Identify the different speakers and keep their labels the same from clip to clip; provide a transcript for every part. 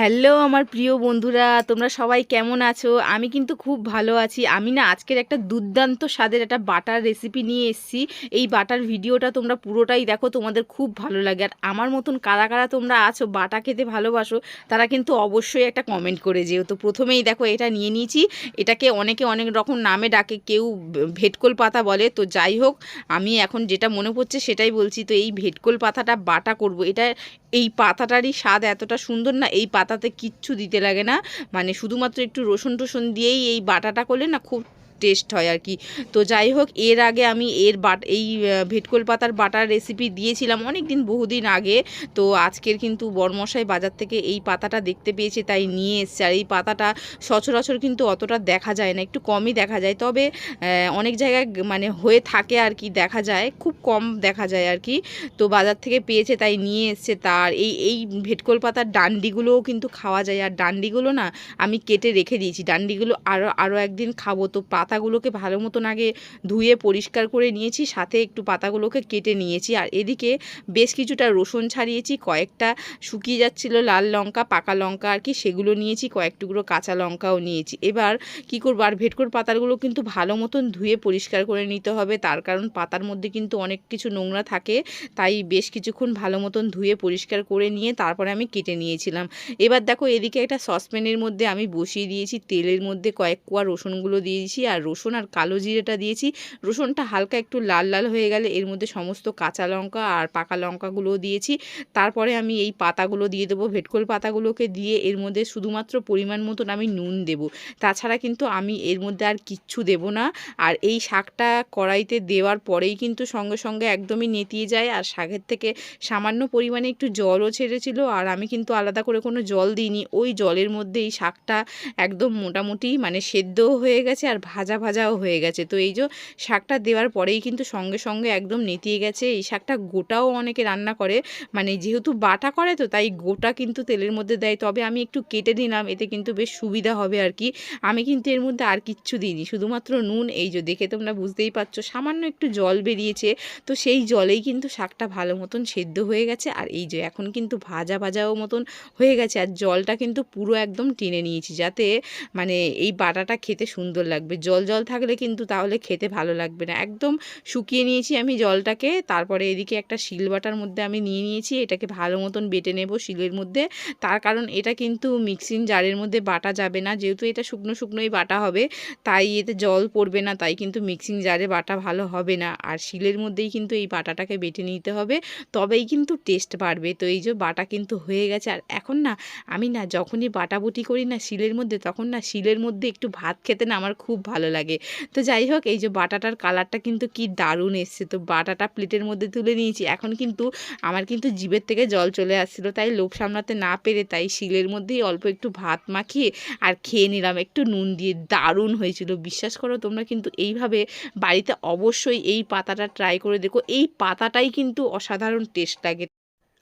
Speaker 1: Hello আমার প্রিয় বন্ধুরা, তোমরা সবাই কেমন আছো? আমি কিন্তু খুব ভালো আছি। আমি না আজকের একটা দুর্দান্ত স্বাদের একটা বাটার রেসিপি নিয়ে এসেছি। এই বাটার ভিডিওটা তোমরা পুরোটাই দেখো, তোমাদের খুব ভালো লাগে। আর আমার মতন কারা কারা তোমরা আছো, বাটা খেতে ভালোবাসো, তারা কিন্তু অবশ্যই একটা কমেন্ট করে যেও। তো প্রথমেই দেখো, এটা নিয়ে নিয়েছি। এটাকে অনেকে অনেক রকম নামে ডাকে, কেউ ভেটকোল পাতা বলে। তো যাই হোক, আমি এখন যেটা মনে পড়ছে সেটাই বলছি। তো এই ভেটকোল পাতাটা বাটা করব। এটা এই পাতাটারই স্বাদ এতটা সুন্দর না, এই পাতাতে কিচ্ছু দিতে লাগে না। মানে শুধুমাত্র একটু রসুন টসুন দিয়েই এই বাটাটা করলে না খুব টেস্ট হয় আর কি। তো যাই হোক, এর আগে আমি এর বাট, এই ভেটকোল পাতার বাটার রেসিপি দিয়েছিলাম অনেক দিন বহুদিন আগে। তো আজকের কিন্তু বরমশাই বাজার থেকে এই পাতাটা দেখতে পেয়েছে, তাই নিয়ে এসছে। আর এই পাতাটা সচরাচর কিন্তু অতটা দেখা যায় না, একটু কমই দেখা যায়। তবে অনেক জায়গায় মানে হয়ে থাকে আর কি, দেখা যায়, খুব কম দেখা যায় আর কি। তো বাজার থেকে পেয়েছে, তাই নিয়ে এসছে তার। এই এই ভেটকোল পাতার ডান্ডিগুলোও কিন্তু খাওয়া যায়। আর ডান্ডিগুলো না, আমি কেটে রেখে দিয়েছি। ডান্ডিগুলো আরও আরও একদিন খাব। তো পাতাগুলোকে ভালো মতন আগে ধুয়ে পরিষ্কার করে নিয়েছি, সাথে একটু পাতাগুলোকে কেটে নিয়েছি। আর এদিকে বেশ কিছুটা রসুন ছাড়িয়েছি, কয়েকটা শুকিয়ে যাচ্ছিল লাল লঙ্কা, পাকা লঙ্কা আর কি, সেগুলো নিয়েছি, কয়েক টুকরো কাঁচা লঙ্কাও নিয়েছি। এবার কি করব, আর ভেটকোর পাতাগুলো কিন্তু ভালো মতন ধুয়ে পরিষ্কার করে নিতে হবে, তার কারণ পাতার মধ্যে কিন্তু অনেক কিছু নোংরা থাকে, তাই বেশ কিছুক্ষণ ভালো মতন ধুয়ে পরিষ্কার করে নিয়ে তারপরে আমি কেটে নিয়েছিলাম। এবার দেখো, এদিকে একটা সসপ্যানের মধ্যে আমি বসিয়ে দিয়েছি, তেলের মধ্যে কয়েক কোয়া রসুনগুলো দিয়েছি, আর রসুন আর কালো জিরেটা দিয়েছি। রসুনটা হালকা একটু লাল লাল হয়ে গেলে এর মধ্যে সমস্ত কাঁচা লঙ্কা আর পাকা লঙ্কাগুলোও দিয়েছি। তারপরে আমি এই পাতাগুলো দিয়ে দেবো, ভেটকোল পাতাগুলোকে দিয়ে এর মধ্যে শুধুমাত্র পরিমাণ মতন আমি নুন দেবো। তাছাড়া কিন্তু আমি এর মধ্যে আর কিচ্ছু দেবো না। আর এই শাকটা কড়াইতে দেওয়ার পরেই কিন্তু সঙ্গে সঙ্গে একদমই নেতিয়ে যায়। আর শাকের থেকে সামান্য পরিমাণে একটু জলও ছেড়েছিল আর আমি কিন্তু আলাদা করে কোনো জল দিইনি। ওই জলের মধ্যে এই শাকটা একদম মোটামুটি মানে সেদ্ধও হয়ে গেছে আর ভাজা ভাজাও হয়ে গেছে। তো এই যে শাকটা দেওয়ার পরেই কিন্তু সঙ্গে সঙ্গে একদম নেতিয়ে গেছে। এই শাকটা গোটাও অনেকে রান্না করে। মানে যেহেতু বাটা করে তো তাই গোটা কিন্তু তেলের মধ্যে দেয়। তবে আমি একটু কেটে নিলাম, এতে কিন্তু বেশ সুবিধা হবে আর কি। আমি কিন্তু এর মধ্যে আর কিচ্ছু দিইনি, শুধুমাত্র নুন, এই যে দেখে তোমরা বুঝতেই পারছ, সামান্য একটু জল বেরিয়েছে। তো সেই জলেই কিন্তু শাকটা ভালো মতন সেদ্ধ হয়ে গেছে। আর এই যে এখন কিন্তু ভাজা ভাজাও মতন হয়ে গেছে। আর জলটা কিন্তু পুরো একদম টেনে নিয়েছি, যাতে মানে এই বাটাটা খেতে সুন্দর লাগবে। জল জল জল থাকলে কিন্তু তাহলে খেতে ভালো লাগবে না। একদম শুকিয়ে নিয়েছি আমি জলটাকে, তারপরে এদিকে একটা শিল বাটার মধ্যে আমি নিয়ে নিয়েছি, এটাকে ভালো মতন বেটে নেব শিলের মধ্যে। তার কারণ এটা কিন্তু মিক্সিং জারের মধ্যে বাটা যাবে না, যেহেতু এটা শুকনো, শুকনোই বাটা হবে, তাই এতে জল পড়বে না, তাই কিন্তু মিক্সিং জারে বাটা ভালো হবে না। আর শিলের মধ্যেই কিন্তু এই বাটাটাকে বেটে নিতে হবে, তবেই কিন্তু টেস্ট বাড়বে। তো এই যে বাটা কিন্তু হয়ে গেছে, আর এখন না, আমি না যখনই বাটাবুটি করি না শিলের মধ্যে, তখন না শিলের মধ্যে একটু ভাত খেতে না আমার খুব ভালো লাগে। তো যাই হোক এই যে বাটাটার কালারটা কিন্তু কি দারুণ এসছে। তো বাটাটা প্লেটের মধ্যে তুলে নিয়েছি। এখন কিন্তু আমার কিন্তু জিভের থেকে জল চলে আসছিল, তাই লোভ সামলাতে না পেরে তাই শিলের মধ্যেই অল্প একটু ভাত মাখিয়ে আর খেয়ে নিলাম। একটু নুন দিয়ে দারুণ হয়েছিল। বিশ্বাস করো, তোমরা কিন্তু এইভাবে বাড়িতে অবশ্যই এই পাতাটা ট্রাই করে দেখো। এই পাতাটাই কিন্তু অসাধারণ টেস্ট লাগে।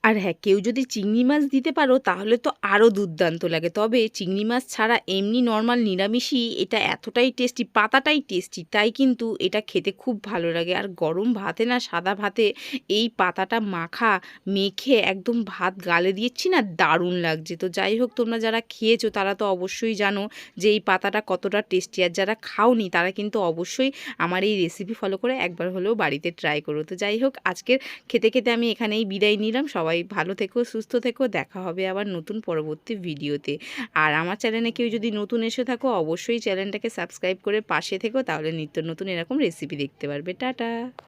Speaker 1: আর হ্যাঁ কেউ যদি চিংড়ি মাছ দিতে পারো, তাহলে তো আরও দুর্দান্ত লাগে। তবে চিংড়ি মাছ ছাড়া এমনি নর্মাল নিরামিষই এটা এতটাই টেস্টি পাতাটাই টেস্টি তাই কিন্তু এটা খেতে খুব ভালো লাগে। আর গরম ভাতে না, সাদা ভাতে এই পাতাটা মাখা, মেখে একদম ভাত গালে দিয়েছি না, দারুণ লাগছে। তো যাই হোক, তোমরা যারা খেয়েছো, তারা তো অবশ্যই জানো যে এই পাতাটা কতটা টেস্টি আর যারা খাওনি, তারা কিন্তু অবশ্যই আমার এই রেসিপি ফলো করে একবার হলেও বাড়িতে ট্রাই করো। তো যাই হোক, আজকের খেতে খেতে আমি এখানেই বিদায় নিলাম। সবাই ভালো থেকো, সুস্থ থেকো, দেখা হবে আবার নতুন পরবর্তী ভিডিওতে। আর আমার চ্যানেলে কেউ যদি নতুন এসে থাকো, অবশ্যই চ্যানেলটাকে সাবস্ক্রাইব করে পাশে থেকো, তাহলে নিত্য নতুন এরকম রেসিপি দেখতে পারবে। টাটা!